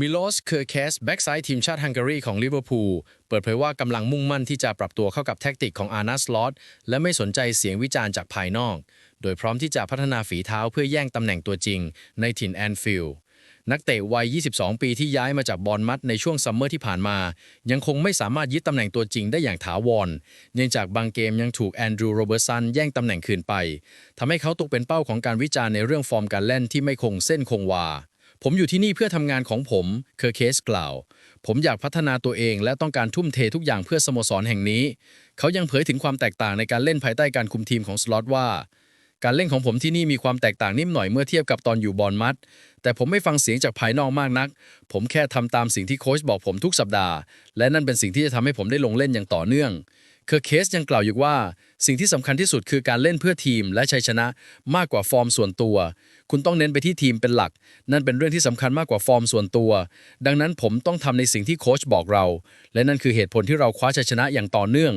มิโลสเคอร์เคสแบ็กไซด์ทีมชาติฮังการีของลิเวอร์พูลเปิดเผยว่ากำลังมุ่งมั่นที่จะปรับตัวเข้ากับแท็กติกของอาร์นัสลอตและไม่สนใจเสียงวิจารณ์จากภายนอก โดยพร้อมที่จะพัฒนาฝีเท้าเพื่อแย่งตำแหน่งตัวจริงในถิ่นแอนฟิลด์นักเตะวัย 22 ปีที่ย้ายมาจากบอลมัดในช่วงซัมเมอร์ที่ผ่านมา ยังคงไม่สามารถยึดตำแหน่งตัวจริงได้อย่างถาวร เนื่องจากบางเกมยังถูกแอนดรูว์โรเบอร์ตสันแย่งตำแหน่งคืนไป ทำให้เขาตกเป็นเป้าของการวิจารณ์ในเรื่องฟอร์มการเล่นที่ไม่คงเส้นคงวา ผมอยู่ที่นี่เพื่อทำงานของผมเคอร์เคสกล่าว ผมอยากพัฒนาตัวเอง และต้องการทุ่มเททุกอย่างเพื่อสโมสรแห่งนี้ เขายังเผยถึงความแตกต่างในการเล่นภายใต้การคุมทีมของสล็อตว่า การเล่นของผมที่นี่มีความแตกต่างนิดหน่อยเมื่อเทียบกับตอนอยู่บอลมัดแต่ผมไม่ฟังเสียงจากภายนอกมากนัก ผมแค่ทำตามสิ่งที่โค้ชบอกผมทุกสัปดาห์ และนั่นเป็นสิ่งที่จะทำให้ผมได้ลงเล่นอย่างต่อเนื่อง เคอร์เคสยังกล่าวอยู่ว่า สิ่งที่สำคัญที่สุดคือการเล่นเพื่อทีมและชัยชนะมากกว่าฟอร์มส่วนตัว คุณต้องเน้นไปที่ทีมเป็นหลัก นั่นเป็นเรื่องที่สำคัญมากกว่าฟอร์มส่วนตัว ดังนั้นผมต้องทำในสิ่งที่โค้ชบอกเรา และนั่นคือเหตุผลที่เราคว้าชัยชนะอย่างต่อเนื่อง